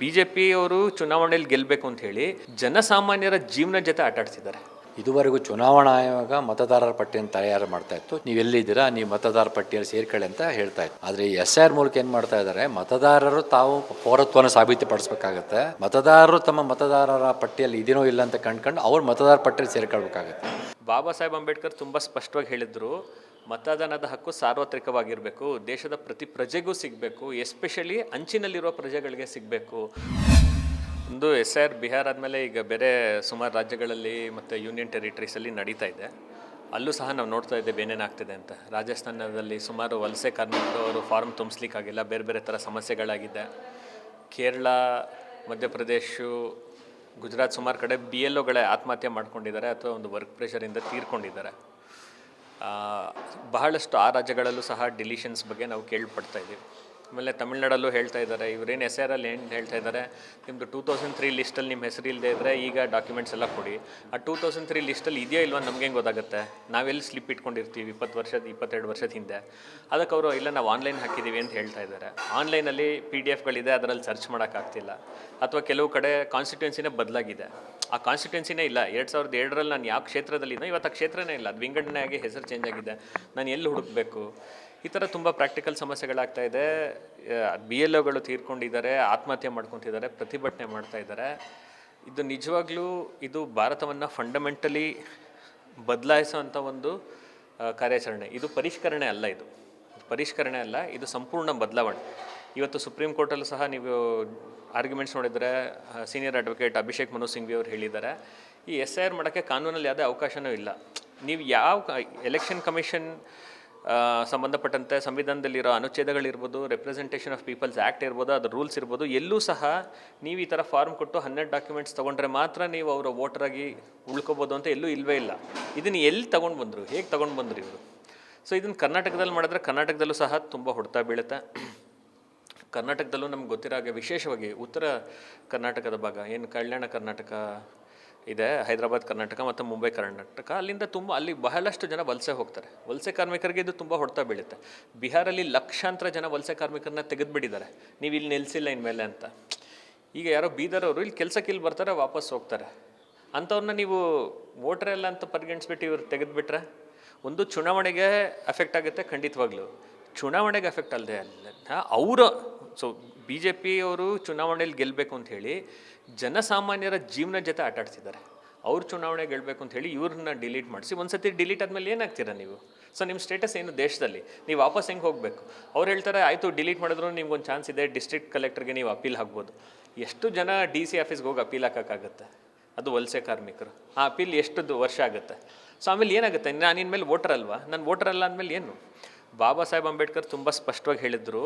B J ಪಿಯವರು ಚುನಾವಣೆಯಲ್ಲಿ ಗೆಲ್ಲಬೇಕು ಅಂತ ಹೇಳಿ ಜನಸಾಮಾನ್ಯರ ಜೀವನ ಜೊತೆ ಆಟ ಆಡ್ತಿದ್ದಾರೆ. ಇದುವರೆಗೂ ಚುನಾವಣಾ ಆಯೋಗ ಮತದಾರರ ಪಟ್ಟಿಯನ್ನು ತಯಾರು ಮಾಡ್ತಾ ಇತ್ತು. ನೀವು ಎಲ್ಲಿದ್ದೀರಾ ನೀವು ಮತದಾರ ಪಟ್ಟಿಯಲ್ಲಿ ಸೇರ್ಕೊಳ್ಳಿ ಅಂತ ಹೇಳ್ತಾ ಇತ್ತು. ಆದರೆ ಎಸ್ ಆರ್ ಮೂಲಕ ಏನು ಮಾಡ್ತಾ ಇದ್ದಾರೆ ಮತದಾರರು ತಾವು ಪೌರತ್ವವನ್ನು ಸಾಬೀತುಪಡಿಸ್ಬೇಕಾಗತ್ತೆ ಮತದಾರರು ತಮ್ಮ ಮತದಾರರ ಪಟ್ಟಿಯಲ್ಲಿ ಇದೇನೋ ಇಲ್ಲ ಅಂತ ಕಂಡ್ಕೊಂಡು ಅವ್ರು ಮತದಾರ ಪಟ್ಟಿಯಲ್ಲಿ ಸೇರ್ಕೊಳ್ಬೇಕಾಗತ್ತೆ. ಬಾಬಾ ಸಾಹೇಬ್ ಅಂಬೇಡ್ಕರ್ ತುಂಬ ಸ್ಪಷ್ಟವಾಗಿ ಹೇಳಿದ್ರು ಮತದಾನದ ಹಕ್ಕು ಸಾರ್ವತ್ರಿಕವಾಗಿರಬೇಕು, ದೇಶದ ಪ್ರತಿ ಪ್ರಜೆಗೂ ಸಿಗಬೇಕು ಎಸ್ಪೆಷಲಿ ಅಂಚಿನಲ್ಲಿರುವ ಪ್ರಜೆಗಳಿಗೆ ಸಿಗಬೇಕು. ಒಂದು ಎಸ್ ಆರ್ ಬಿಹಾರ್ ಆದಮೇಲೆ ಈಗ ಬೇರೆ ಸುಮಾರು ರಾಜ್ಯಗಳಲ್ಲಿ ಮತ್ತು ಯೂನಿಯನ್ ಟೆರಿಟರೀಸಲ್ಲಿ ನಡೀತಾ ಇದೆ. ಅಲ್ಲೂ ಸಹ ನಾವು ನೋಡ್ತಾ ಇದ್ದೇವೆ ಏನೇನಾಗ್ತಿದೆ ಅಂತ. ರಾಜಸ್ಥಾನದಲ್ಲಿ ಸುಮಾರು ವಲಸೆ ಕಾರ್ಮಿಕರು ಅವರು ಫಾರ್ಮ್ ತುಂಬಿಸ್ಲಿಕ್ಕಾಗಿಲ್ಲ, ಬೇರೆ ಬೇರೆ ಥರ ಸಮಸ್ಯೆಗಳಾಗಿದೆ. ಕೇರಳ, ಮಧ್ಯಪ್ರದೇಶ, ಗುಜರಾತ್ ಸುಮಾರು ಕಡೆ ಬಿ ಎಲ್ ಒಗಳೇ ಆತ್ಮಹತ್ಯೆ ಮಾಡ್ಕೊಂಡಿದ್ದಾರೆ ಅಥವಾ ಒಂದು ವರ್ಕ್ ಪ್ರೆಷರಿಂದ ತೀರ್ಕೊಂಡಿದ್ದಾರೆ. ಬಹಳಷ್ಟು ಆ ರಾಜ್ಯಗಳಲ್ಲೂ ಸಹ ಡಿಲಿಷನ್ಸ್ ಬಗ್ಗೆ ನಾವು ಕೇಳ್ಪಡ್ತಾ ಇದ್ದೀವಿ. ಆಮೇಲೆ ತಮಿಳ್ನಾಡಲ್ಲೂ ಹೇಳ್ತಾ ಇದ್ದಾರೆ. ಇವರೇನು ಎಸ್ ಆರ್ ಅಲ್ಲಿ ಏನು ಹೇಳ್ತಾ ಇದ್ದಾರೆ? ನಿಮ್ಮದು ಟೂ ತೌಸಂಡ್ ತ್ರೀ ಲಿಸ್ಟಲ್ಲಿ ನಿಮ್ಮ ಹೆಸರು ಇಲ್ಲದೆ ಇದ್ದರೆ ಈಗ ಡಾಕ್ಯುಮೆಂಟ್ಸ್ ಎಲ್ಲ ಕೊಡಿ. ಆ ಟೂ ತೌಸಂಡ್ ತ್ರೀ ಲಿಸ್ಟಲ್ಲಿ ಇದೆಯೋ ಇಲ್ವಾ ನಮ್ಗೆ ಹೆಂಗೆ ಗೊತ್ತಾಗುತ್ತೆ? ನಾವೆಲ್ಲಿ ಸ್ಲಿಪ್ ಇಟ್ಕೊಂಡಿರ್ತೀವಿ ಇಪ್ಪತ್ತು ವರ್ಷದ, ಇಪ್ಪತ್ತೆರಡು ವರ್ಷದ ಹಿಂದೆ. ಅದಕ್ಕೆ ಅವರು, ಇಲ್ಲ, ನಾವು ಆನ್ಲೈನ್ ಹಾಕಿದ್ದೀವಿ ಅಂತ ಹೇಳ್ತಾ ಇದ್ದಾರೆ. ಆನ್ಲೈನಲ್ಲಿ ಪಿ ಡಿ ಎಫ್ಗಳಿದೆ ಅದರಲ್ಲಿ ಸರ್ಚ್ ಮಾಡೋಕ್ಕಾಗ್ತಿಲ್ಲ ಅಥವಾ ಕೆಲವು ಕಡೆ ಕಾನ್ಸ್ಟಿಟ್ಯೂನ್ಸಿನೇ ಬದಲಾಗಿದೆ. ಆ ಕಾನ್ಸ್ಟಿಟ್ಯೂನ್ಸಿನೇ ಇಲ್ಲ. ಎರಡು ಸಾವಿರದ ಎರಡರಲ್ಲಿ ನಾನು ಯಾವ ಕ್ಷೇತ್ರದಲ್ಲಿನೋ ಇವತ್ತು ಆ ಕ್ಷೇತ್ರನೇ ಇಲ್ಲ. ಅದು ವಿಂಗಡಣೆ ಆಗಿ ಹೆಸರು ಚೇಂಜ್ ಆಗಿದೆ. ನಾನು ಎಲ್ಲಿ ಹುಡುಕಬೇಕು? ಈ ಥರ ತುಂಬ ಪ್ರಾಕ್ಟಿಕಲ್ ಸಮಸ್ಯೆಗಳಾಗ್ತಾ ಇದೆ. ಬಿ ಎಲ್ ಒಗಳು ತೀರ್ಕೊಂಡಿದ್ದಾರೆ, ಆತ್ಮಹತ್ಯೆ ಮಾಡ್ಕೊತಿದ್ದಾರೆ, ಪ್ರತಿಭಟನೆ ಮಾಡ್ತಾ ಇದ್ದಾರೆ. ಇದು ನಿಜವಾಗ್ಲೂ ಇದು ಭಾರತವನ್ನು ಫಂಡಮೆಂಟಲಿ ಬದಲಾಯಿಸುವಂಥ ಒಂದು ಕಾರ್ಯಾಚರಣೆ. ಇದು ಪರಿಷ್ಕರಣೆ ಅಲ್ಲ ಇದು. ಪರಿಷ್ಕರಣೆ ಅಲ್ಲ, ಇದು ಸಂಪೂರ್ಣ ಬದಲಾವಣೆ. ಇವತ್ತು ಸುಪ್ರೀಂ ಕೋರ್ಟಲ್ಲೂ ಸಹ ನೀವು ಆರ್ಗ್ಯುಮೆಂಟ್ಸ್ ನೋಡಿದರೆ ಸೀನಿಯರ್ ಅಡ್ವೊಕೇಟ್ ಅಭಿಷೇಕ್ ಮನು ಸಿಂಘ್ವಿ ಅವರು ಹೇಳಿದ್ದಾರೆ. ಈ ಎಸ್ ಐ ಆರ್ ಮಾಡೋಕ್ಕೆ ಕಾನೂನಲ್ಲಿ ಯಾವುದೇ ಅವಕಾಶವೂ ಇಲ್ಲ. ನೀವು ಯಾವ ಎಲೆಕ್ಷನ್ ಕಮಿಷನ್ ಸಂಬಂಧಪಟ್ಟಂತೆ ಸಂವಿಧಾನದಲ್ಲಿರೋ ಅನುಚ್ಛೇದಗಳಿರ್ಬೋದು ರೆಪ್ರೆಸೆಂಟೇಷನ್ ಆಫ್ ಪೀಪಲ್ಸ್ ಆ್ಯಕ್ಟ್ ಇರ್ಬೋದು, ಅದ್ರ ರೂಲ್ಸ್ ಇರ್ಬೋದು, ಎಲ್ಲೂ ಸಹ ನೀವು ಈ ಥರ ಫಾರ್ಮ್ ಕೊಟ್ಟು ಹನ್ನೆರಡು ಡಾಕ್ಯುಮೆಂಟ್ಸ್ ತೊಗೊಂಡ್ರೆ ಮಾತ್ರ ನೀವು ಅವರ ವೋಟರಾಗಿ ಉಳ್ಕೋಬೋದು ಅಂತ ಎಲ್ಲೂ ಇಲ್ಲವೇ ಇಲ್ಲ. ಇದನ್ನು ಎಲ್ಲಿ ತೊಗೊಂಡು ಬಂದರು, ಹೇಗೆ ತೊಗೊಂಡು ಬಂದರು ಇವರು? ಸೊ ಇದನ್ನು ಕರ್ನಾಟಕದಲ್ಲಿ ಮಾಡಿದ್ರೆ ಕರ್ನಾಟಕದಲ್ಲೂ ಸಹ ತುಂಬ ಹೊಡ್ತಾ ಬೀಳುತ್ತೆ. ಕರ್ನಾಟಕದಲ್ಲೂ ನಮ್ಗೆ ಗೊತ್ತಿರೋ ಹಾಗೆ ವಿಶೇಷವಾಗಿ ಉತ್ತರ ಕರ್ನಾಟಕದ ಭಾಗ, ಏನು ಕಲ್ಯಾಣ ಕರ್ನಾಟಕ ಇದೆ, ಹೈದರಾಬಾದ್, ಕರ್ನಾಟಕ ಮತ್ತು ಮುಂಬೈ, ಕರ್ನಾಟಕ. ಅಲ್ಲಿಂದ ತುಂಬ, ಅಲ್ಲಿ ಬಹಳಷ್ಟು ಜನ ವಲಸೆ ಹೋಗ್ತಾರೆ. ವಲಸೆ ಕಾರ್ಮಿಕರಿಗೆ ಇದು ತುಂಬ ಹೊಡೆತ ಬೀಳುತ್ತೆ. ಬಿಹಾರಲ್ಲಿ ಲಕ್ಷಾಂತರ ಜನ ವಲಸೆ ಕಾರ್ಮಿಕರನ್ನ ತೆಗೆದುಬಿಟ್ಟಿದ್ದಾರೆ. ನೀವು ಇಲ್ಲಿ ನಿಲ್ಲಿಸಿಲ್ಲ ಇನ್ಮೇಲೆ ಅಂತ. ಈಗ ಯಾರೋ ಅವರು ಇಲ್ಲಿ ಕೆಲಸಕ್ಕೆ ಇಲ್ಲಿ ಬರ್ತಾರೆ, ವಾಪಸ್ ಹೋಗ್ತಾರೆ. ಅಂಥವ್ರನ್ನ ನೀವು ವೋಟ್ರೆಲ್ಲ ಅಂತ ಪರಿಗಣಿಸ್ಬಿಟ್ಟು ಇವ್ರು ತೆಗೆದುಬಿಟ್ರೆ, ಒಂದು ಚುನಾವಣೆಗೆ ಎಫೆಕ್ಟ್ ಆಗುತ್ತೆ ಖಂಡಿತವಾಗ್ಲೂ. ಚುನಾವಣೆಗೆ ಎಫೆಕ್ಟ್ ಅಲ್ಲದೆ ಅಲ್ಲ, ಅವರ ಸೊ ಬಿ ಜೆ ಪಿಯವರು ಚುನಾವಣೆಯಲ್ಲಿ ಗೆಲ್ಲಬೇಕು ಅಂತ ಹೇಳಿ ಜನಸಾಮಾನ್ಯರ ಜೀವನ ಜೊತೆ ಆಟಾಡ್ತಿದ್ದಾರೆ ಅವ್ರ ಚುನಾವಣೆ ಗೆಲ್ಲಬೇಕು ಅಂತ ಹೇಳಿ ಇವ್ರನ್ನ ಡಿಲೀಟ್ ಮಾಡಿಸಿ, ಒಂದ್ಸತಿ ಡಿಲೀಟ್ ಆದಮೇಲೆ ಏನಾಗ್ತೀರಾ ನೀವು? ಸೊ ನಿಮ್ಮ ಸ್ಟೇಟಸ್ ಏನು ದೇಶದಲ್ಲಿ? ನೀವು ವಾಪಸ್ ಹೆಂಗೆ ಹೋಗಬೇಕು? ಅವ್ರು ಹೇಳ್ತಾರೆ, ಆಯಿತು, ಡಿಲೀಟ್ ಮಾಡಿದ್ರು ನಿಮ್ಗೊಂದು ಚಾನ್ಸ್ ಇದೆ ಡಿಸ್ಟ್ರಿಕ್ಟ್ ಕಲೆಕ್ಟರ್ಗೆ ನೀವು ಅಪೀಲ್ ಹಾಕ್ಬೋದು ಎಷ್ಟು ಜನ ಡಿ ಸಿ ಆಫೀಸ್ಗೆ ಹೋಗಿ ಅಪೀಲ್ ಹಾಕೋಕ್ಕಾಗತ್ತೆ? ಅದು ವಲಸೆ ಕಾರ್ಮಿಕರು. ಆ ಅಪೀಲ್ ಎಷ್ಟು ವರ್ಷ ಆಗುತ್ತೆ? ಸೊ ಆಮೇಲೆ ಏನಾಗುತ್ತೆ? ನಾನು ಇನ್ಮೇಲೆ ವೋಟರ್ ಅಲ್ವಾ? ನಾನು ವೋಟರ್ ಅಲ್ಲ ಅಂದಮೇಲೆ ಏನು? ಬಾಬಾ ಸಾಹೇಬ್ ಅಂಬೇಡ್ಕರ್ ತುಂಬ ಸ್ಪಷ್ಟವಾಗಿ ಹೇಳಿದರು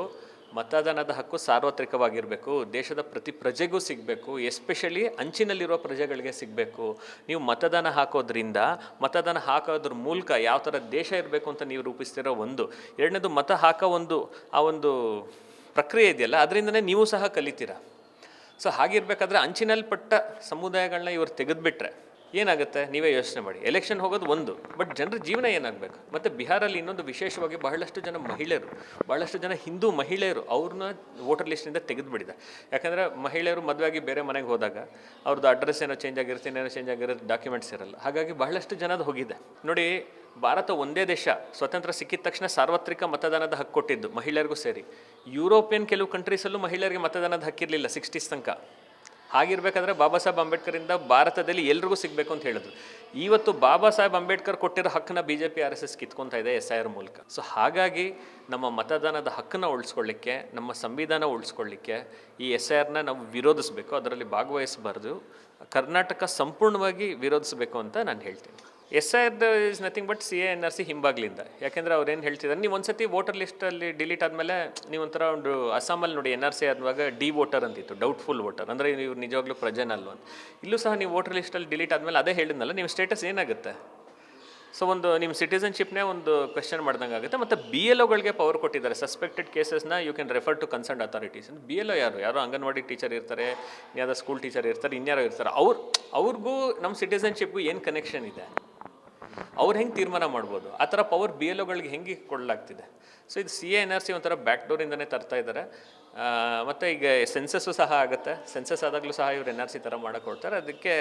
ಮತದಾನದ ಹಕ್ಕು ಸಾರ್ವತ್ರಿಕವಾಗಿರಬೇಕು, ದೇಶದ ಪ್ರತಿ ಪ್ರಜೆಗೂ ಸಿಗಬೇಕು ಎಸ್ಪೆಷಲಿ ಅಂಚಿನಲ್ಲಿರುವ ಪ್ರಜೆಗಳಿಗೆ ಸಿಗಬೇಕು. ನೀವು ಮತದಾನ ಹಾಕೋದ್ರಿಂದ, ಮತದಾನ ಹಾಕೋದ್ರ ಮೂಲಕ ಯಾವ ಥರ ದೇಶ ಇರಬೇಕು ಅಂತ ನೀವು ರೂಪಿಸ್ತಿರೋ ಒಂದು, ಎರಡನೇದು ಮತ ಹಾಕೋ ಒಂದು, ಆ ಒಂದು ಪ್ರಕ್ರಿಯೆ ಇದೆಯಲ್ಲ, ಅದರಿಂದನೇ ನೀವು ಸಹ ಕಲಿತೀರ. ಸೊ ಹಾಗಿರ್ಬೇಕಾದ್ರೆ ಅಂಚಿನಲ್ಲಿ ಪಟ್ಟ ಸಮುದಾಯಗಳನ್ನ ಇವರು ತೆಗೆದುಬಿಟ್ರೆ ಏನಾಗುತ್ತೆ? ನೀವೇ ಯೋಚನೆ ಮಾಡಿ. ಎಲೆಕ್ಷನ್ ಹೋಗೋದು ಒಂದು ಬಟ್ ಜನರ ಜೀವನ ಏನಾಗಬೇಕು? ಮತ್ತು ಬಿಹಾರಲ್ಲಿ ಇನ್ನೊಂದು ವಿಶೇಷವಾಗಿ ಬಹಳಷ್ಟು ಜನ ಮಹಿಳೆಯರು, ಬಹಳಷ್ಟು ಜನ ಹಿಂದೂ ಮಹಿಳೆಯರು ಅವ್ರನ್ನ ವೋಟರ್ ಲಿಸ್ಟಿಂದ ತೆಗೆದುಬಿಡಿದೆ ಯಾಕಂದರೆ ಮಹಿಳೆಯರು ಮದುವೆಯಾಗಿ ಬೇರೆ ಮನೆಗೆ ಹೋದಾಗ ಅವ್ರದ್ದು ಅಡ್ರೆಸ್ ಏನೋ ಚೇಂಜ್ ಆಗಿರುತ್ತೆ ಏನೋ ಚೇಂಜ್ ಆಗಿರೋದು ಡಾಕ್ಯುಮೆಂಟ್ಸ್ ಇರಲ್ಲ. ಹಾಗಾಗಿ ಬಹಳಷ್ಟು ಜನದ ಹೋಗಿದೆ. ನೋಡಿ, ಭಾರತ ಒಂದೇ ದೇಶ ಸ್ವತಂತ್ರ ಸಿಕ್ಕಿದ ತಕ್ಷಣ ಸಾರ್ವತ್ರಿಕ ಮತದಾನದ ಹಕ್ಕು ಕೊಟ್ಟಿದ್ದು ಮಹಿಳೆಯರಿಗೂ ಸೇರಿ. ಯುರೋಪಿಯನ್ ಕೆಲವು ಕಂಟ್ರೀಸಲ್ಲೂ ಮಹಿಳೆಯರಿಗೆ ಮತದಾನದ ಹಕ್ಕಿರಲಿಲ್ಲ ಸಿಕ್ಸ್ಟೀಸ್ ತನಕ. ಹಾಗಿರ್ಬೇಕಾದ್ರೆ ಬಾಬಾ ಸಾಹೇಬ್ ಅಂಬೇಡ್ಕರಿಂದ ಭಾರತದಲ್ಲಿ ಎಲ್ರಿಗೂ ಸಿಗಬೇಕು ಅಂತ ಹೇಳಿದ್ರು. ಇವತ್ತು ಬಾಬಾ ಸಾಹೇಬ್ ಅಂಬೇಡ್ಕರ್ ಕೊಟ್ಟಿರೋ ಹಕ್ಕನ್ನ B J P R S S ಕಿತ್ಕೊತಾ ಇದೆ ಎಸ್ ಐ ಆರ್ ಮೂಲಕ. ಸೊ ಹಾಗಾಗಿ ನಮ್ಮ ಮತದಾನದ ಹಕ್ಕನ್ನು ಉಳಿಸ್ಕೊಳ್ಳಿಕ್ಕೆ, ನಮ್ಮ ಸಂವಿಧಾನ ಉಳಿಸ್ಕೊಳ್ಳಿಕ್ಕೆ ಈ ಎಸ್ ಐ ಆರ್ನ ನಾವು ವಿರೋಧಿಸಬೇಕು, ಅದರಲ್ಲಿ ಭಾಗವಹಿಸಬಾರ್ದು. ಕರ್ನಾಟಕ ಸಂಪೂರ್ಣವಾಗಿ ವಿರೋಧಿಸಬೇಕು ಅಂತ ನಾನು ಹೇಳ್ತೀನಿ. S I R is nothing but C A N R C ಹಿಂಬಾಗ್ಲಿಂದ. ಯಾಕೆಂದ್ರೆ ಅವ್ರು ಏನು ಹೇಳ್ತಿದ್ದಾರೆ ನೀವು ಒಂದ್ಸತಿ ವೋಟರ್ ಲಿಸ್ಟಲ್ಲಿ ಡಿಲೀಟ್ ಆದಮೇಲೆ ನೀವು ಒಂಥರ ಒಂದು ಅಸ್ಸಾಮಲ್ಲಿ ನೋಡಿ ಎನ್ ಆರ್ ಸಿ ಆದವಾಗ ಡಿ ವೋಟರ್ ಅಂತಿತ್ತು ಡೌಟ್ಫುಲ್ ವೋಟರ್ ಅಂದರೆ ನೀವು ನಿಜವಾಗ್ಲೂ ಪ್ರಜೆನಲ್ವ ಅಂತ. ಇಲ್ಲೂ ಸಹ ನೀವು ವೋಟರ್ ಲಿಸ್ಟಲ್ಲಿ ಡಿಲೀಟ್ ಆದಮೇಲೆ ಅದೇ ಹೇಳಿದ್ನಲ್ಲ, ನಿಮ್ಮ ಸ್ಟೇಟಸ್ ಏನಾಗುತ್ತೆ? ಸೊ ಒಂದು ನಿಮ್ಮ ಸಿಟಿಸನ್ಶಿಪ್ನೇ ಒಂದು ಕ್ವೆಶನ್ ಮಾಡ್ದಂಗೆ ಆಗುತ್ತೆ. ಮತ್ತು ಬಿ ಎಲ್ ಒಗಳಿಗೆ ಪವರ್ ಕೊಟ್ಟಿದ್ದಾರೆ. Suspected ಕೇಸಸ್ನ you can refer to concern authorities B L O ಯಾರು? ಯಾರು ಅಂಗನವಾಡಿ ಟೀಚರ್ ಇರ್ತಾರೆ ಯಾವುದೋ ಸ್ಕೂಲ್ ಟೀಚರ್ ಇರ್ತಾರೆ, ಇನ್ಯಾರೋ ಇರ್ತಾರೆ. ಅವ್ರು, ಅವ್ರಿಗೂ ನಮ್ಮ ಸಿಟಿಸನ್ಶಿಪ್ಗೂ ಏನು ಕನೆಕ್ಷನ್ ಇದೆ? ಅವ್ರು ಹೆಂಗೆ ತೀರ್ಮಾನ ಮಾಡ್ಬೋದು? ಆ ಥರ ಪವರ್ ಬಿ ಎಲ್ ಒಗಳಿಗೆ ಹೆಂಗೆ ಕೊಡಲಾಗ್ತಿದೆ? ಸೊ ಇದು C A N R C ಒಂಥರ ಬ್ಯಾಕ್ ಡೋರಿಂದನೇ ತರ್ತಾ ಇದ್ದಾರೆ ಮತ್ತು ಈಗ ಸೆನ್ಸಸ್ಸು ಸಹ ಆಗುತ್ತೆ. ಸೆನ್ಸಸ್ ಆದಾಗಲೂ ಸಹ ಇವರು ಎನ್ ಆರ್ ಸಿ ಥರ ಹೊರಡ್ತಾರೆ ಅದಕ್ಕೆ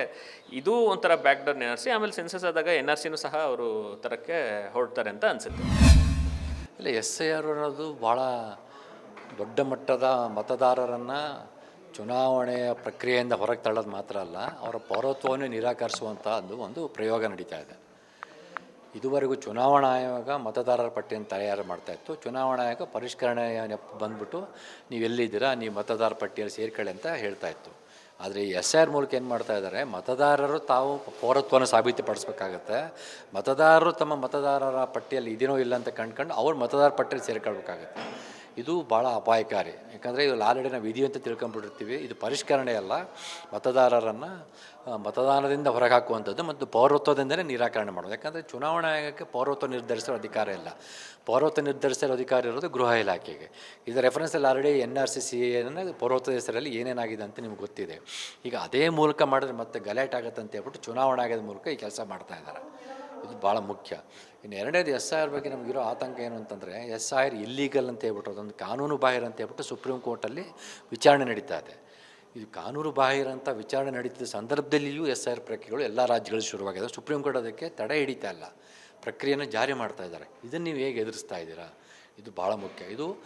ಇದು ಒಂಥರ back door N R C ಆಮೇಲೆ ಸೆನ್ಸಸ್ ಆದಾಗ ಎನ್ ಆರ್ ಸಿನೂ ಸಹ ಅವರು ಥರಕ್ಕೆ ಹೊರಡ್ತಾರೆ ಅಂತ ಅನಿಸುತ್ತೆ. ಇಲ್ಲ ಎಸ್ ಐ ಆರ್ ಅನ್ನೋದು ಭಾಳ ದೊಡ್ಡ ಮಟ್ಟದ ಮತದಾರರನ್ನು ಚುನಾವಣೆಯ ಪ್ರಕ್ರಿಯೆಯಿಂದ ಹೊರಗೆ ತಳ್ಳೋದು ಮಾತ್ರ ಅಲ್ಲ, ಅವರ ಪೌರತ್ವವನ್ನು ನಿರಾಕರಿಸುವಂಥ ಒಂದು ಪ್ರಯೋಗ ನಡೀತಾ ಇದೆ. ಇದುವರೆಗೂ ಚುನಾವಣಾ ಆಯೋಗ ಮತದಾರರ ಪಟ್ಟಿಯನ್ನು ತಯಾರು ಮಾಡ್ತಾ ಇತ್ತು. ಚುನಾವಣಾ ಆಯೋಗ ಪರಿಷ್ಕರಣೆ ಬಂದ್ಬಿಟ್ಟು ನೀವು ಎಲ್ಲಿದ್ದೀರಾ, ನೀವು ಮತದಾರ ಪಟ್ಟಿಯಲ್ಲಿ ಸೇರ್ಕೊಳ್ಳಿ ಅಂತ ಹೇಳ್ತಾ ಇತ್ತು. ಆದರೆ ಈ ಎಸ್ ಆರ್ ಮೂಲಕ ಏನು ಮಾಡ್ತಾ ಇದ್ದಾರೆ ಮತದಾರರು ತಾವು ಪೌರತ್ವವನ್ನು ಸಾಬೀತುಪಡಿಸ್ಬೇಕಾಗತ್ತೆ. ಮತದಾರರು ತಮ್ಮ ಮತದಾರರ ಪಟ್ಟಿಯಲ್ಲಿ ಇದೇನೋ ಇಲ್ಲ ಅಂತ ಕಂಡ್ಕೊಂಡು ಅವ್ರು ಮತದಾರ ಪಟ್ಟಿಯಲ್ಲಿ ಸೇರ್ಕೊಳ್ಬೇಕಾಗತ್ತೆ. ಇದು ಭಾಳ ಅಪಾಯಕಾರಿ. ಯಾಕಂದರೆ ಇದು ಆಲ್ರೆಡಿ ನಾವು ವಿಧಿ ಅಂತ ತಿಳ್ಕೊಂಡ್ಬಿಟ್ಟಿರ್ತೀವಿ. ಇದು ಪರಿಷ್ಕರಣೆ ಅಲ್ಲ. ಮತದಾರರನ್ನು ಮತದಾನದಿಂದ ಹೊರಗೆ ಹಾಕುವಂಥದ್ದು ಮತ್ತು ಪೌರತ್ವದಿಂದಲೇ ನಿರಾಕರಣೆ ಮಾಡೋದು. ಯಾಕಂದರೆ ಚುನಾವಣಾ ಆಯೋಗಕ್ಕೆ ಪೌರತ್ವ ನಿರ್ಧರಿಸೋ ಅಧಿಕಾರ ಇಲ್ಲ. ಪೌರತ್ವ ನಿರ್ಧರಿಸಲು ಅಧಿಕಾರ ಇರೋದು ಗೃಹ ಇಲಾಖೆಗೆ. ಇದು ರೆಫರೆನ್ಸಲ್ಲಿ already N R C C ಎನ ಪೌರತ್ವದ ಹೆಸರಲ್ಲಿ ಏನೇನಾಗಿದೆ ಅಂತ ನಿಮ್ಗೆ ಗೊತ್ತಿದೆ. ಈಗ ಅದೇ ಮೂಲಕ ಮಾಡಿದ್ರೆ ಮತ್ತೆ ಗಲಾಟೆ ಆಗುತ್ತೆ ಅಂತ ಹೇಳ್ಬಿಟ್ಟು ಚುನಾವಣಾ ಆಯೋಗದ ಮೂಲಕ ಈ ಕೆಲಸ ಮಾಡ್ತಾ ಇದ್ದಾರೆ. ಇದು ಭಾಳ ಮುಖ್ಯ. ಇನ್ನು ಎರಡನೇದು ಎಸ್ ಐ ಆರ್ ಬಗ್ಗೆ ನಮಗಿರೋ ಆತಂಕ ಏನು ಅಂತಂದರೆ, ಎಸ್ ಐ ಆರ್ ಇಲ್ಲೀಗಲ್ ಅಂತ ಹೇಳ್ಬಿಟ್ಟು ಅದೊಂದು ಕಾನೂನು ಬಾಹಿರ ಅಂತ ಹೇಳ್ಬಿಟ್ಟು ಸುಪ್ರೀಂ ಕೋರ್ಟಲ್ಲಿ ವಿಚಾರಣೆ ನಡೀತಾ ಇದೆ. ಇದು ಕಾನೂನು ಬಾಹಿರ ಅಂತ ವಿಚಾರಣೆ ನಡೀತಿದ್ದ ಸಂದರ್ಭದಲ್ಲಿಯೂ ಎಸ್ ಐ ಆರ್ ಪ್ರಕ್ರಿಯೆಗಳು ಎಲ್ಲ ರಾಜ್ಯಗಳು ಶುರುವಾಗಿದೆ. ಸುಪ್ರೀಂ ಕೋರ್ಟ್ ಅದಕ್ಕೆ ತಡೆ ಹಿಡಿತಾ ಇಲ್ಲ. ಪ್ರಕ್ರಿಯೆಯನ್ನು ಜಾರಿ ಮಾಡ್ತಾ ಇದ್ದಾರೆ. ಇದನ್ನು ನೀವು ಹೇಗೆ ಎದುರಿಸ್ತಾ ಇದ್ದೀರಾ? ಇದು ಭಾಳ ಮುಖ್ಯ. ಇದು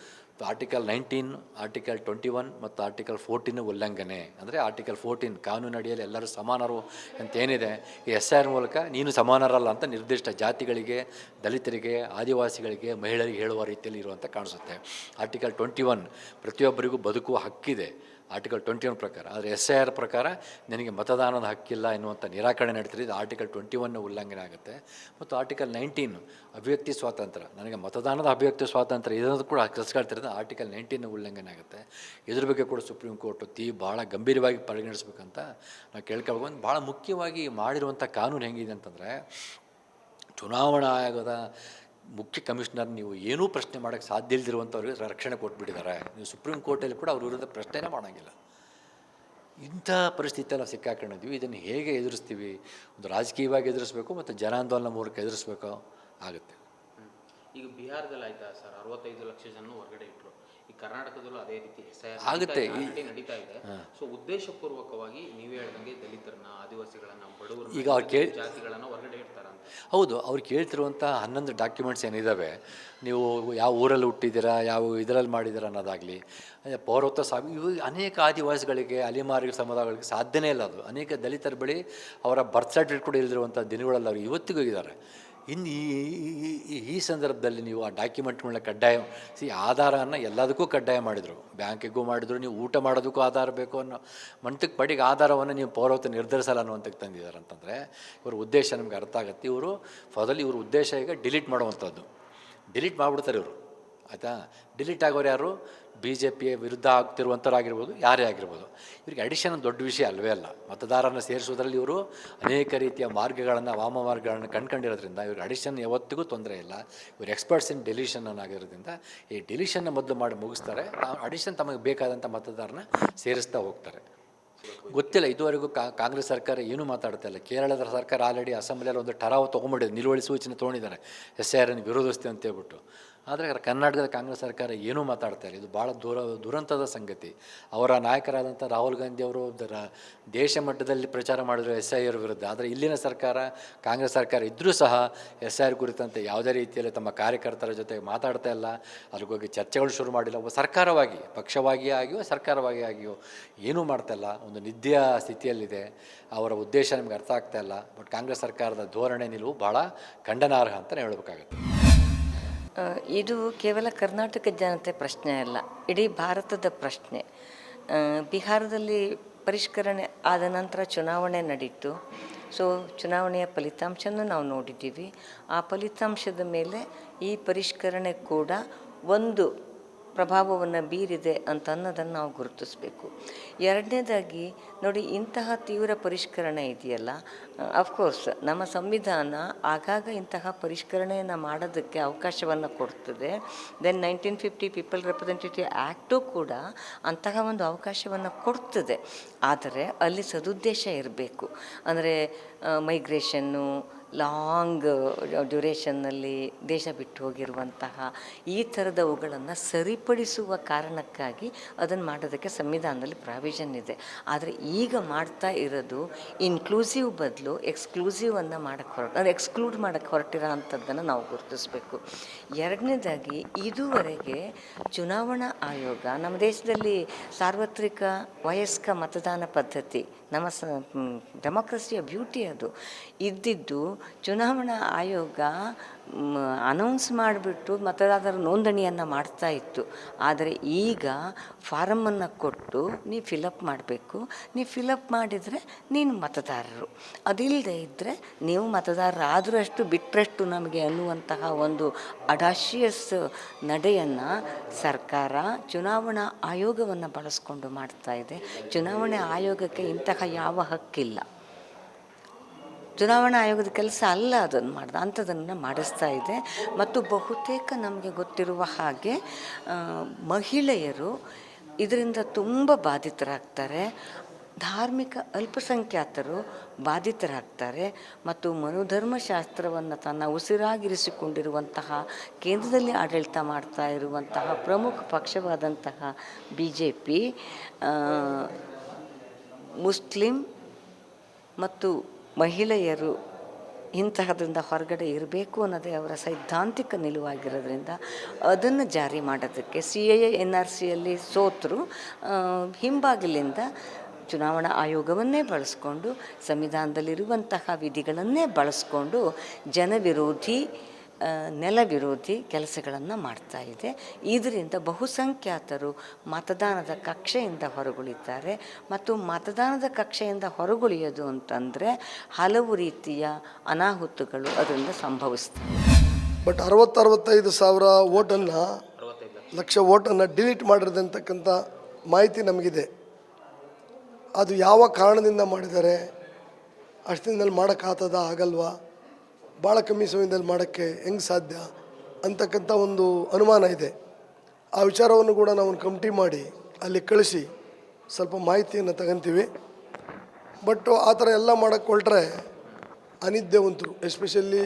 article nineteen article twenty one ಮತ್ತು ಆರ್ಟಿಕಲ್ ಫೋರ್ಟೀನ್ ಉಲ್ಲಂಘನೆ. ಅಂದರೆ ಆರ್ಟಿಕಲ್ ಫೋರ್ಟೀನ್ ಕಾನೂನು ಅಡಿಯಲ್ಲಿ ಎಲ್ಲರೂ ಸಮಾನರು ಅಂತ ಏನಿದೆ ಈ ಎಸ್ ಆರ್ ಮೂಲಕ ನೀನು ಸಮಾನರಲ್ಲ ಅಂತ ನಿರ್ದಿಷ್ಟ ಜಾತಿಗಳಿಗೆ, ದಲಿತರಿಗೆ, ಆದಿವಾಸಿಗಳಿಗೆ, ಮಹಿಳೆಯರಿಗೆ ಹೇಳುವ ರೀತಿಯಲ್ಲಿ ಇರುವಂಥ ಕಾಣಿಸುತ್ತೆ. ಆರ್ಟಿಕಲ್ ಟ್ವೆಂಟಿ ಒನ್ ಪ್ರತಿಯೊಬ್ಬರಿಗೂ ಬದುಕುವ ಹಕ್ಕಿದೆ. ಆರ್ಟಿಕಲ್ ಟ್ವೆಂಟಿ ಒನ್ ಪ್ರಕಾರ. ಆದರೆ ಎಸ್ ಐ ಆರ್ ಪ್ರಕಾರ ನಿನಗೆ ಮತದಾನದ ಹಕ್ಕಿಲ್ಲ ಎನ್ನುವಂಥ ನಿರಾಕರಣೆ ನಡೀತಿದೆ ಇದು ಆರ್ಟಿಕಲ್ ಟ್ವೆಂಟಿ ಒನ್ನ ಉಲ್ಲಂಘನೆ ಆಗುತ್ತೆ. ಮತ್ತು ಆರ್ಟಿಕಲ್ ನೈನ್ಟೀನ್ ಅಭಿವ್ಯಕ್ತಿ ಸ್ವಾತಂತ್ರ್ಯ. ನನಗೆ ಮತದಾನದ ಅಭಿವ್ಯಕ್ತಿ ಸ್ವಾತಂತ್ರ್ಯ ಇದನ್ನು ಕೂಡ ಕಸ್ಕೊಳ್ತಿರೋದು ಆರ್ಟಿಕಲ್ ನೈನ್ಟೀನ್ ಉಲ್ಲಂಘನೆ ಆಗುತ್ತೆ. ಇದ್ರ ಬಗ್ಗೆ ಕೂಡ ಸುಪ್ರೀಂ ಕೋರ್ಟ್ ತೀ ಭಾಳ ಗಂಭೀರವಾಗಿ ಪರಿಗಣಿಸ್ಬೇಕಂತ ನಾವು ಕೇಳ್ಕೊಳ್ಬೇಕು. ಒಂದು ಭಾಳ ಮುಖ್ಯವಾಗಿ ಮಾಡಿರುವಂಥ ಕಾನೂನು ಹೆಂಗಿದೆ ಅಂತಂದರೆ, ಚುನಾವಣಾ ಆಯೋಗದ ಮುಖ್ಯ ಕಮಿಷನರ್ ನೀವು ಏನೂ ಪ್ರಶ್ನೆ ಮಾಡೋಕ್ಕೆ ಸಾಧ್ಯ ಇಲ್ದಿರುವಂಥವ್ರಿಗೆ ರಕ್ಷಣೆ ಕೊಟ್ಬಿಟ್ಟಿದ್ದಾರೆ. ನೀವು ಸುಪ್ರೀಂ ಕೋರ್ಟಲ್ಲಿ ಕೂಡ ಅವ್ರ ವಿರುದ್ಧ ಪ್ರಶ್ನೆನೇ ಮಾಡೋಂಗಿಲ್ಲ. ಇಂಥ ಪರಿಸ್ಥಿತಿಯೆಲ್ಲ ನಾವು ಸಿಕ್ಕಾಕೊಂಡಿದ್ವಿ ಇದನ್ನು ಹೇಗೆ ಎದುರಿಸ್ತೀವಿ? ಒಂದು ರಾಜಕೀಯವಾಗಿ ಎದುರಿಸ್ಬೇಕು ಮತ್ತು ಜನಾಂದೋಲನ ಮೂಲಕ ಎದುರಿಸ್ಬೇಕು? ಆಗುತ್ತೆ. ಈಗ ಬಿಹಾರದಲ್ಲಿ ಆಯ್ತಾ ಸರ್? ಅರವತ್ತೈದು ಲಕ್ಷ ಜನ ಹೊರಗಡೆ ಇಟ್ರು. ಈ ಕರ್ನಾಟಕದಲ್ಲೂ ಅದೇ ರೀತಿ ಆಗುತ್ತೆ. ನಡೀತಾ ಇದೆ, ಸೊ ಉದ್ದೇಶಪೂರ್ವಕವಾಗಿ ನೀವೇ ಹೇಳ್ದಂಗೆ ದಲಿತರನ್ನ ಆದಿವಾಸಿಗಳನ್ನ ಬಡವರು ಈಗ ಅವ್ರು ಕೇಳಿ ಜಾತಿಗಳನ್ನ ಹೊರಗಡೆ ಇಡ್ತಾರ ಹೌದು ಅವ್ರು ಕೇಳ್ತಿರುವಂಥ ಹನ್ನೊಂದು ಡಾಕ್ಯುಮೆಂಟ್ಸ್ ಏನಿದಾವೆ ನೀವು ಯಾವ ಊರಲ್ಲಿ ಹುಟ್ಟಿದ್ದೀರಾ ಯಾವ ಇದರಲ್ಲಿ ಮಾಡಿದ್ದೀರಾ ಅನ್ನೋದಾಗಲಿ ಪೌರತ್ವ ಸಾ ಇವು ಅನೇಕ ಆದಿವಾಸಿಗಳಿಗೆ ಅಲಿಮಾರಿ ಸಮುದಾಯಗಳಿಗೆ ಸಾಧ್ಯನೇ ಇಲ್ಲ ಅದು. ಅನೇಕ ದಲಿತರ ಬಳಿ ಅವರ ಬರ್ತ್ ಸರ್ಟಿಫಿಕೇಟ್ ಕೂಡ ಇಲ್ದಿರುವಂಥ ದಿನಗಳಲ್ಲಿ ಅವರು ಇವತ್ತಿಗೂ ಇದ್ದಾರೆ. ಇನ್ನು ಈ ಈ- ಸಂದರ್ಭದಲ್ಲಿ ನೀವು ಆ ಡಾಕ್ಯುಮೆಂಟ್ಗಳನ್ನ ಕಡ್ಡಾಯ ಸಿ ಆಧಾರವನ್ನು ಎಲ್ಲದಕ್ಕೂ ಕಡ್ಡಾಯ ಮಾಡಿದರು. ಬ್ಯಾಂಕಿಗೂ ಮಾಡಿದ್ರು, ನೀವು ಊಟ ಮಾಡೋದಕ್ಕೂ ಆಧಾರ ಬೇಕು ಅನ್ನೋ ಮಂತಕ್ಕೆ ಪಡಿಗೆ ಆಧಾರವನ್ನು ನೀವು ಪೌರತ್ವ ನಿರ್ಧರಿಸಲ್ಲ ಅನ್ನುವಂಥಕ್ಕೆ ತಂದಿದ್ದಾರೆ ಅಂತಂದರೆ, ಇವರ ಉದ್ದೇಶ ನಮ್ಗೆ ಅರ್ಥ ಆಗುತ್ತೆ. ಇವರು ಫದಲ್ಲಿ ಇವ್ರ ಉದ್ದೇಶ ಈಗ ಡಿಲೀಟ್ ಮಾಡುವಂಥದ್ದು. ಡಿಲೀಟ್ ಮಾಡಿಬಿಡ್ತಾರೆ ಇವರು. ಆಯಿತಾ? ಡಿಲೀಟ್ ಆಗೋರು ಯಾರು? ಬಿ ಜೆ ಪಿಯ ವಿರುದ್ಧ ಆಗ್ತಿರುವಂಥವರಾಗಿರ್ಬೋದು ಯಾರೇ ಆಗಿರ್ಬೋದು. ಇವ್ರಿಗೆ ಅಡಿಷನ್ ದೊಡ್ಡ ವಿಷಯ ಅಲ್ವೇ ಅಲ್ಲ. ಮತದಾರರನ್ನು ಸೇರಿಸೋದ್ರಲ್ಲಿ ಇವರು ಅನೇಕ ರೀತಿಯ ಮಾರ್ಗಗಳನ್ನು, ವಾಮ ಮಾರ್ಗಗಳನ್ನು ಕಂಡ್ಕೊಂಡಿರೋದ್ರಿಂದ ಇವ್ರಿಗೆ ಅಡಿಷನ್ ಯಾವತ್ತಿಗೂ ತೊಂದರೆ ಇಲ್ಲ. ಇವ್ರು ಎಕ್ಸ್ಪರ್ಟ್ಸ್ ಇನ್ ಡೆಲಿಷನ್ ಆಗಿರೋದ್ರಿಂದ ಈ ಡೆಲಿಷನ್ನ ಮೊದಲು ಮಾಡಿ ಮುಗಿಸ್ತಾರೆ. ಅಡಿಷನ್ ತಮಗೆ ಬೇಕಾದಂಥ ಮತದಾರನ ಸೇರಿಸ್ತಾ ಹೋಗ್ತಾರೆ. ಗೊತ್ತಿಲ್ಲ, ಇದುವರೆಗೂ ಕಾಂಗ್ರೆಸ್ ಸರ್ಕಾರ ಏನೂ ಮಾತಾಡ್ತಾ ಇಲ್ಲ ಕೇರಳದ ಸರ್ಕಾರ ಆಲ್ರೆಡಿ ಅಸೆಂಬ್ಲಿಯಲ್ಲಿ ಒಂದು ಠರಾವು ತೊಗೊಂಬಿಟ್ಟಿದೆ. ನಿಲುವಳಿ ಸೂಚನೆ ತೊಗೊಂಡಿದ್ದಾರೆ. ಎಸ್ ಐ ಆರನ್ನು ವಿರೋಧಿಸ್ತೀವಿ ಅಂತ ಹೇಳ್ಬಿಟ್ಟು ಆದರೆ ಕರ್ನಾಟಕದ ಕಾಂಗ್ರೆಸ್ ಸರ್ಕಾರ ಏನೂ ಮಾತಾಡ್ತಾ ಇಲ್ಲ. ಇದು ಭಾಳ ದೂರ, ದುರಂತದ ಸಂಗತಿ. ಅವರ ನಾಯಕರಾದಂಥ ರಾಹುಲ್ ಗಾಂಧಿ ಅವರು ದೇಶ ಮಟ್ಟದಲ್ಲಿ ಪ್ರಚಾರ ಮಾಡಿದ್ರು ಎಸ್ ಐ ಆರ್ ವಿರುದ್ಧ. ಆದರೆ ಇಲ್ಲಿನ ಸರ್ಕಾರ, ಕಾಂಗ್ರೆಸ್ ಸರ್ಕಾರ ಇದ್ದರೂ ಸಹ ಎಸ್ ಐ ಆರ್ ಕುರಿತಂತೆ ಯಾವುದೇ ರೀತಿಯಲ್ಲಿ ತಮ್ಮ ಕಾರ್ಯಕರ್ತರ ಜೊತೆ ಮಾತಾಡ್ತಾ ಇಲ್ಲ. ಅಲ್ಲಿಗೋಗಿ ಚರ್ಚೆಗಳು ಶುರು ಮಾಡಿಲ್ಲ. ಒಬ್ಬ ಸರ್ಕಾರವಾಗಿ ಪಕ್ಷವಾಗಿ ಆಗಿಯೋ ಸರ್ಕಾರವಾಗಿ ಆಗಿಯೋ ಏನೂ ಮಾಡ್ತಾ ಇಲ್ಲ. ಒಂದು ನಿದ್ದೆಯ ಸ್ಥಿತಿಯಲ್ಲಿದೆ. ಅವರ ಉದ್ದೇಶ ನಮಗೆ ಅರ್ಥ ಆಗ್ತಾ ಇಲ್ಲ. ಬಟ್ ಕಾಂಗ್ರೆಸ್ ಸರ್ಕಾರದ ಧೋರಣೆ ನಿಲುವು ಭಾಳ ಖಂಡನಾರ್ಹ ಅಂತಲೇ ಹೇಳಬೇಕಾಗುತ್ತೆ. ಇದು ಕೇವಲ ಕರ್ನಾಟಕ ಜನತೆ ಪ್ರಶ್ನೆ ಅಲ್ಲ, ಇಡೀ ಭಾರತದ ಪ್ರಶ್ನೆ. ಬಿಹಾರದಲ್ಲಿ ಪರಿಷ್ಕರಣೆ ಆದ ನಂತರ ಚುನಾವಣೆ ನಡೀತು. ಸೊ ಚುನಾವಣೆಯ ಫಲಿತಾಂಶನೂ ನಾವು ನೋಡಿದ್ದೀವಿ. ಆ ಫಲಿತಾಂಶದ ಮೇಲೆ ಈ ಪರಿಷ್ಕರಣೆ ಕೂಡ ಒಂದು ಪ್ರಭಾವವನ್ನು ಬೀರಿದೆ ಅಂತ ಅನ್ನೋದನ್ನು ನಾವು ಗುರುತಿಸಬೇಕು. ಎರಡನೇದಾಗಿ ನೋಡಿ, ಇಂತಹ ತೀವ್ರ ಪರಿಷ್ಕರಣೆ ಇದೆಯಲ್ಲ? ಅಫ್ಕೋರ್ಸ್ ನಮ್ಮ ಸಂವಿಧಾನ ಆಗಾಗ ಇಂತಹ ಪರಿಷ್ಕರಣೆಯನ್ನು ಮಾಡೋದಕ್ಕೆ ಅವಕಾಶವನ್ನು ಕೊಡ್ತದೆ. Then nineteen fifty people representative act ಕೂಡ ಅಂತಹ ಒಂದು ಅವಕಾಶವನ್ನು ಕೊಡ್ತದೆ. ಆದರೆ ಅಲ್ಲಿ ಸದುದ್ದೇಶ ಇರಬೇಕು. ಅಂದರೆ ಮೈಗ್ರೇಷನ್ನು ಲಾಂಗ್ ಡ್ಯುರೇಷನ್ನಲ್ಲಿ ದೇಶ ಬಿಟ್ಟು ಹೋಗಿರುವಂತಹ ಈ ಥರದವುಗಳನ್ನು ಸರಿಪಡಿಸುವ ಕಾರಣಕ್ಕಾಗಿ ಅದನ್ನು ಮಾಡೋದಕ್ಕೆ ಸಂವಿಧಾನದಲ್ಲಿ ಪ್ರಾವಿಷನ್ ಇದೆ. ಆದರೆ ಈಗ ಮಾಡ್ತಾ ಇರೋದು ಇನ್ಕ್ಲೂಸಿವ್ ಬದಲು ಎಕ್ಸ್ಕ್ಲೂಸಿವನ್ನು ಮಾಡಕ್ಕೆ ಹೊರಟು ಅಂದರೆ ಎಕ್ಸ್ಕ್ಲೂಡ್ ಮಾಡಕ್ಕೆ ಹೊರಟಿರೋ ಅಂಥದ್ದನ್ನು ನಾವು ಗುರುತಿಸಬೇಕು. ಎರಡನೇದಾಗಿ ಇದುವರೆಗೆ ಚುನಾವಣಾ ಆಯೋಗ, ನಮ್ಮ ದೇಶದಲ್ಲಿ ಸಾರ್ವತ್ರಿಕ ವಯಸ್ಕ ಮತದಾನ ಪದ್ಧತಿ, ನಮ್ಮ ಸ ಡೆಮೊಕ್ರಸಿಯ ಬ್ಯೂಟಿ ಅದು ಇದ್ದಿದ್ದು ಚುನಾವಣಾ ಆಯೋಗ ಅನೌನ್ಸ್ ಮಾಡಿಬಿಟ್ಟು ಮತದಾರರ ನೋಂದಣಿಯನ್ನು ಮಾಡ್ತಾ ಇತ್ತು. ಆದರೆ ಈಗ ಫಾರಮನ್ನು ಕೊಟ್ಟು ನೀವು ಫಿಲಪ್ ಮಾಡಬೇಕು. ನೀವು ಫಿಲಪ್ ಮಾಡಿದರೆ ನೀನು ಮತದಾರರು. ಅದಿಲ್ಲದೆ ಇದ್ದರೆ ನೀವು ಮತದಾರರಾದರೂ ಅಷ್ಟು ಬಿಟ್ಟರಷ್ಟು ನಮಗೆ ಅನ್ನುವಂತಹ ಒಂದು ಅಡಾಶಿಯಸ್ ನಡೆಯನ್ನು ಸರ್ಕಾರ ಚುನಾವಣಾ ಆಯೋಗವನ್ನು ಬಳಸ್ಕೊಂಡು ಮಾಡ್ತಾ ಇದೆ. ಚುನಾವಣೆ ಆಯೋಗಕ್ಕೆ ಇಂತಹ ಯಾವ ಹಕ್ಕಿಲ್ಲ. ಚುನಾವಣಾ ಆಯೋಗದ ಕೆಲಸ ಅಲ್ಲ ಅದನ್ನು ಮಾಡ್ದ ಅಂಥದನ್ನು ಮಾಡಿಸ್ತಾ ಇದೆ. ಮತ್ತು ಬಹುತೇಕ ನಮಗೆ ಗೊತ್ತಿರುವ ಹಾಗೆ ಮಹಿಳೆಯರು ಇದರಿಂದ ತುಂಬ ಬಾಧಿತರಾಗ್ತಾರೆ. ಧಾರ್ಮಿಕ ಅಲ್ಪಸಂಖ್ಯಾತರು ಬಾಧಿತರಾಗ್ತಾರೆ. ಮತ್ತು ಮನುಧರ್ಮಶಾಸ್ತ್ರವನ್ನು ತನ್ನ ಉಸಿರಾಗಿರಿಸಿಕೊಂಡಿರುವಂತಹ, ಕೇಂದ್ರದಲ್ಲಿ ಆಡಳಿತ ಮಾಡ್ತಾ ಇರುವಂತಹ ಪ್ರಮುಖ ಪಕ್ಷವಾದಂತಹ ಬಿ ಜೆ ಪಿ ಮುಸ್ಲಿಂ ಮತ್ತು ಮಹಿಳೆಯರು ಇಂತಹದ್ರಿಂದ ಹೊರಗಡೆ ಇರಬೇಕು ಅನ್ನೋದೇ ಅವರ ಸೈದ್ಧಾಂತಿಕ ನಿಲುವಾಗಿರೋದ್ರಿಂದ ಅದನ್ನು ಜಾರಿ ಮಾಡೋದಕ್ಕೆ ಸಿ ಎ, ಎನ್ ಆರ್ ಸಿಯಲ್ಲಿ ಸೋತರು. ಹಿಂಬಾಗಿಲಿಂದ ಚುನಾವಣಾ ಆಯೋಗವನ್ನೇ ಬಳಸ್ಕೊಂಡು, ಸಂವಿಧಾನದಲ್ಲಿರುವಂತಹ ವಿಧಿಗಳನ್ನೇ ಬಳಸ್ಕೊಂಡು, ಜನವಿರೋಧಿ ನೆಲ ವಿರೋಧಿ ಕೆಲಸಗಳನ್ನು ಮಾಡ್ತಾ ಇದೆ. ಇದರಿಂದ ಬಹುಸಂಖ್ಯಾತರು ಮತದಾನದ ಕಕ್ಷೆಯಿಂದ ಹೊರಗುಳಿತಾರೆ. ಮತ್ತು ಮತದಾನದ ಕಕ್ಷೆಯಿಂದ ಹೊರಗುಳಿಯೋದು ಅಂತಂದರೆ ಹಲವು ರೀತಿಯ ಅನಾಹುತಗಳು ಅದರಿಂದ ಸಂಭವಿಸ್ತವೆ ಬಟ್ ಅರವತ್ತರವತ್ತೈದು ಸಾವಿರ ಓಟನ್ನು ಲಕ್ಷ ಓಟನ್ನು ಡಿಲೀಟ್ ಮಾಡಿರೋದಂತಕ್ಕಂಥ ಮಾಹಿತಿ ನಮಗಿದೆ. ಅದು ಯಾವ ಕಾರಣದಿಂದ ಮಾಡಿದರೆ ಅಷ್ಟಿನಲ್ಲಿ ಮಾಡೋಕ್ಕಾಗ್ತದ ಆಗಲ್ವಾ? ಭಾಳ ಕಮ್ಮಿ ಸಮಯದಲ್ಲಿ ಮಾಡೋಕ್ಕೆ ಹೆಂಗೆ ಸಾಧ್ಯ ಅಂತಕ್ಕಂಥ ಒಂದು ಅನುಮಾನ ಇದೆ. ಆ ವಿಚಾರವನ್ನು ಕೂಡ ನಾವು ಕಮಿಟಿ ಮಾಡಿ ಅಲ್ಲಿ ಕಳಿಸಿ ಸ್ವಲ್ಪ ಮಾಹಿತಿಯನ್ನು ತಗೊಂತೀವಿ. ಬಟ್ ಆ ಥರ ಎಲ್ಲ ಮಾಡೋಕ್ಕೆ ಹೊರಟ್ರೆ ಅನಿದ್ಯವಂತರು ಎಸ್ಪೆಷಲಿ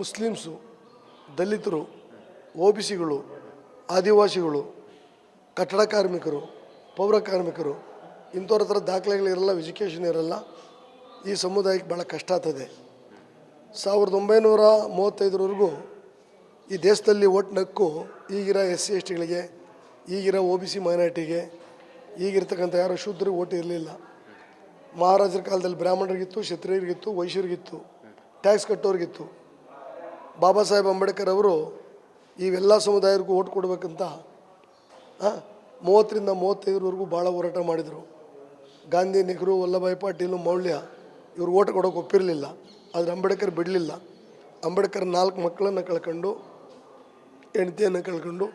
ಮುಸ್ಲಿಮ್ಸು, ದಲಿತರು ಓ ಬಿ ಸಿಗಳು ಆದಿವಾಸಿಗಳು, ಕಟ್ಟಡ ಕಾರ್ಮಿಕರು, ಪೌರ ಕಾರ್ಮಿಕರು ಇಂಥವ್ರ ಹತ್ರ ದಾಖಲೆಗಳಿರಲ್ಲ ಎಜುಕೇಷನ್ ಇರಲ್ಲ, ಈ ಸಮುದಾಯಕ್ಕೆ ಭಾಳ ಕಷ್ಟ ಆಗ್ತದೆ. ಸಾವಿರದ ಒಂಬೈನೂರ ಮೂವತ್ತೈದರವರೆಗೂ ಈ ದೇಶದಲ್ಲಿ ಒಟ್ಟು ನಕ್ಕು ಈಗಿರೋ ಎಸ್ ಸಿ ಎಸ್ ಟಿಗಳಿಗೆ ಈಗಿರೋ ಒ ಬಿ ಸಿ ಮೈನಾರಿಟಿಗೆ, ಈಗಿರ್ತಕ್ಕಂಥ ಯಾರೋ ಶೂದ್ರಿಗೆ ಓಟ್ ಇರಲಿಲ್ಲ. ಮಹಾರಾಜರ ಕಾಲದಲ್ಲಿ ಬ್ರಾಹ್ಮಣರಿಗಿತ್ತು, ಕ್ಷತ್ರಿಯರಿಗಿತ್ತು, ವೈಶ್ಯರಿಗಿತ್ತು, ಟ್ಯಾಕ್ಸ್ ಕಟ್ಟೋರಿಗಿತ್ತು. ಬಾಬಾ ಸಾಹೇಬ್ ಅಂಬೇಡ್ಕರ್ ಅವರು ಇವೆಲ್ಲ ಸಮುದಾಯಕ್ಕೂ ಓಟ್ ಕೊಡಬೇಕಂತ ಮೂವತ್ತರಿಂದ ಮೂವತ್ತೈದರವರೆಗೂ ಭಾಳ ಹೋರಾಟ ಮಾಡಿದರು. ಗಾಂಧಿ, ನೆಹರು, ವಲ್ಲಭಾಯ್ ಪಾಟೀಲು, ಮೌಲ್ಯ ಇವರು ಓಟ್ ಕೊಡೋಕೆ ಒಪ್ಪಿರಲಿಲ್ಲ. ಆದರೆ ಅಂಬೇಡ್ಕರ್ ಬಿಡಲಿಲ್ಲ. ಅಂಬೇಡ್ಕರ್ ನಾಲ್ಕು ಮಕ್ಕಳನ್ನು ಕಳ್ಕೊಂಡು, ಹೆಂಡತಿಯನ್ನು ಕಳ್ಕೊಂಡು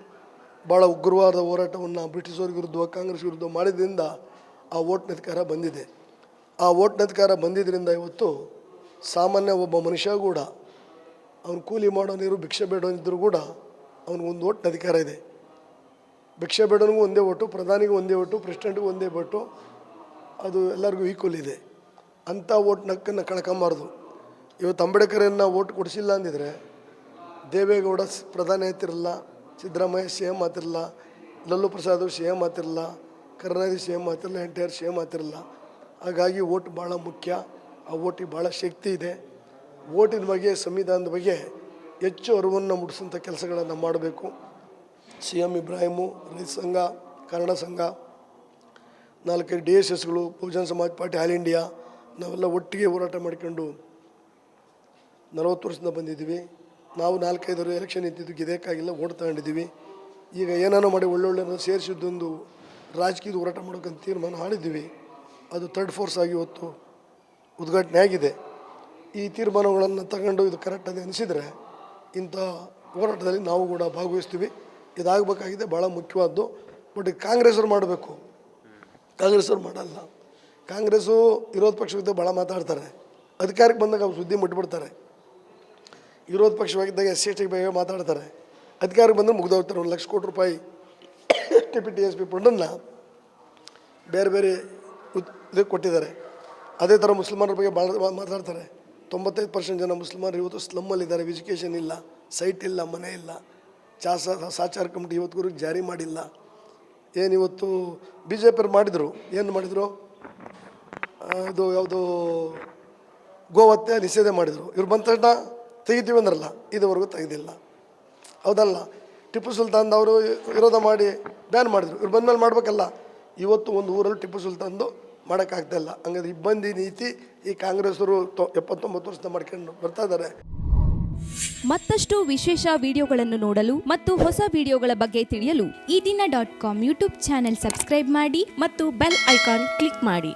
ಭಾಳ ಉಗ್ರವಾದ ಹೋರಾಟವನ್ನು ಬ್ರಿಟಿಷರ ವಿರುದ್ಧ ಕಾಂಗ್ರೆಸ್ ವಿರುದ್ಧ ಮಾಡಿದ್ರಿಂದ ಆ ಓಟ್ನ ಅಧಿಕಾರ ಬಂದಿದೆ. ಆ ಓಟ್ನ ಅಧಿಕಾರ ಬಂದಿದ್ದರಿಂದ ಇವತ್ತು ಸಾಮಾನ್ಯ ಒಬ್ಬ ಮನುಷ್ಯ ಕೂಡ, ಅವನು ಕೂಲಿ ಮಾಡೋನಿರು ಭಿಕ್ಷೆ ಬೇಡೋನಿದ್ದರೂ ಕೂಡ ಅವನಿಗೊಂದು ಓಟ್ನ ಅಧಿಕಾರ ಇದೆ. ಭಿಕ್ಷೆ ಬೇಡೋನಿಗೂ ಒಂದೇ ಓಟು, ಪ್ರಧಾನಿಗೂ ಒಂದೇ ಓಟು, ಪ್ರೆಸಿಡೆಂಟ್ಗೂ ಒಂದೇ ಓಟು, ಅದು ಎಲ್ಲರಿಗೂ ಈಕ್ವಲ್ ಇದೆ. ಅಂಥ ಓಟ್ ನಕ್ಕನ್ನು ಕಳ್ಕೊಂಬಾರ್ದು. ಇವತ್ತು ಅಂಬೇಡ್ಕರನ್ನು ಓಟ್ ಕೊಡಿಸಿಲ್ಲ ಅಂದಿದ್ರೆ ದೇವೇಗೌಡ ಪ್ರಧಾನಿ ಆಯ್ತಿರಲ್ಲ ಸಿದ್ದರಾಮಯ್ಯ ಸಿ ಎಂ ಆತಿರಲ್ಲ ಲಲ್ಲು ಪ್ರಸಾದ್ ಸಿ ಎಂ ಆತಿರಲ್ಲ Karunanidhi C M ಆತಿರಲ್ಲ N T R C M ಆತಿರಲ್ಲ ಹಾಗಾಗಿ ಓಟ್ ಭಾಳ ಮುಖ್ಯ, ಆ ಓಟಿಗೆ ಭಾಳ ಶಕ್ತಿ ಇದೆ. ಓಟಿನ ಬಗ್ಗೆ, ಸಂವಿಧಾನದ ಬಗ್ಗೆ ಹೆಚ್ಚು ಅರಿವನ್ನು ಮೂಡಿಸೋಂಥ ಕೆಲಸಗಳನ್ನು ಮಾಡಬೇಕು. ಸಿ ಎಂ ಇಬ್ರಾಹಿಮು, ರೈತ ಸಂಘ ಕನ್ನಡ ಸಂಘ, ನಾಲ್ಕೈದು D S ಎಸ್ಗಳು, Bahujan Samaj party, all India, ನಾವೆಲ್ಲ ಒಟ್ಟಿಗೆ ಹೋರಾಟ ಮಾಡ್ಕೊಂಡು ನಲವತ್ತು ವರ್ಷದಿಂದ ಬಂದಿದ್ದೀವಿ. ನಾವು ನಾಲ್ಕೈದರು ಎಲೆಕ್ಷನ್ ನಿಂತಿದ್ದು ಗೆದಕ್ಕಾಗಿಲ್ಲ ಓಟ್ ತಗೊಂಡಿದ್ದೀವಿ. ಈಗ ಏನಾನೋ ಮಾಡಿ ಒಳ್ಳೊಳ್ಳೆ ಸೇರಿಸಿದ್ದೊಂದು ರಾಜಕೀಯದ ಹೋರಾಟ ಮಾಡೋಕ್ಕಂತ ತೀರ್ಮಾನ ಮಾಡಿದ್ದೀವಿ. ಅದು ಥರ್ಡ್ ಫೋರ್ಸ್ ಆಗಿ ಇವತ್ತು ಉದ್ಘಾಟನೆ ಆಗಿದೆ. ಈ ತೀರ್ಮಾನಗಳನ್ನು ತಗೊಂಡು ಇದು ಕರೆಕ್ಟ್ ಅದೇ ಅನಿಸಿದರೆ ಇಂಥ ಹೋರಾಟದಲ್ಲಿ ನಾವು ಕೂಡ ಭಾಗವಹಿಸ್ತೀವಿ. ಇದಾಗಬೇಕಾಗಿದೆ ಭಾಳ ಮುಖ್ಯವಾದ್ದು. ಬಟ್ ಕಾಂಗ್ರೆಸ್ರು ಮಾಡಬೇಕು. ಕಾಂಗ್ರೆಸ್ರು ಮಾಡಲ್ಲ. ಕಾಂಗ್ರೆಸ್ಸು ವಿರೋಧ ಪಕ್ಷದ ಭಾಳ ಮಾತಾಡ್ತಾರೆ. ಅಧಿಕಾರಕ್ಕೆ ಬಂದಾಗ ಅವ್ರು ಸುದ್ದಿ ಮುಟ್ಬಿಡ್ತಾರೆ. ವಿರೋಧ ಪಕ್ಷವಾಗಿದ್ದಾಗ ಎಸ್ ಸಿ ಎಸ್ ಟಿ ಬಗ್ಗೆ ಮಾತಾಡ್ತಾರೆ. ಅಧಿಕಾರಕ್ಕೆ ಬಂದರೆ ಮುಗ್ದೋಗ್ತಾರೆ ಒಂದು ಲಕ್ಷ ಕೋಟಿ ರೂಪಾಯಿ T P T S P ಫಂಡನ್ನು ಬೇರೆ ಬೇರೆ ಇದಕ್ಕೆ ಕೊಟ್ಟಿದ್ದಾರೆ. ಅದೇ ಥರ ಮುಸಲ್ಮಾನರ ಬಗ್ಗೆ ಭಾಳ ಮಾತಾಡ್ತಾರೆ. ತೊಂಬತ್ತೈದು ಪರ್ಸೆಂಟ್ ಜನ ಮುಸ್ಲಿಮರು ಇವತ್ತು ಸ್ಲಮ್ಮಲ್ಲಿದ್ದಾರೆ ಎಜುಕೇಷನ್ ಇಲ್ಲ ಸೈಟ್ ಇಲ್ಲ, ಮನೆ ಇಲ್ಲ. ಚಾಸ, ಸಾಚಾರ ಕಮಿಟಿ ಇವತ್ತಿಗೂ ಜಾರಿ ಮಾಡಿಲ್ಲ. ಏನಿವತ್ತು ಬಿ ಜೆ ಪಿಯವ್ರು ಮಾಡಿದರು? ಏನು ಮಾಡಿದರು? ಇದು ಯಾವುದು ಗೋವತ್ತೆ ನಿಷೇಧ ಮಾಡಿದರು. ಇವ್ರು ಬಂದ ತಕ್ಷಣ ತೆಗಿತೀವಿ ಅಂದ್ರಲ್ಲ, ಇದುವರೆಗೂ ತೆಗೆದಿಲ್ಲ. ಹೌದಲ್ಲ? ಟಿಪ್ಪು ಸುಲ್ತಾನ್ ಅವರು ವಿರೋಧ ಮಾಡಿ ಬ್ಯಾನ್ ಮಾಡಿದ್ರು. ಇವ್ರು ಬಂದಮೇಲೆ ಮಾಡಬೇಕಲ್ಲ? ಇವತ್ತು ಒಂದು ಊರಲ್ಲಿ ಟಿಪ್ಪು ಸುಲ್ತಾನ್ದು ಮಾಡೋಕ್ಕಾಗ್ತಾ ಇಲ್ಲ. ಹಂಗಾದ್ರೆ ಇಬ್ಬಂದಿ ನೀತಿ ಈ ಕಾಂಗ್ರೆಸ್ಸರು ತೊ, ಎಪ್ಪತ್ತೊಂಬತ್ತು ವರ್ಷದ ಮಾಡ್ಕೊಂಡು ಬರ್ತಾ ಇದ್ದಾರೆ. ಮತ್ತಷ್ಟು ವಿಶೇಷ ವಿಡಿಯೋಗಳನ್ನು ನೋಡಲು ಮತ್ತು ಹೊಸ ವಿಡಿಯೋಗಳ ಬಗ್ಗೆ ತಿಳಿಯಲು Eedina dot com YouTube channel subscribe ಮಾಡಿ ಮತ್ತು ಬೆಲ್ ಐಕಾನ್ ಕ್ಲಿಕ್ ಮಾಡಿ.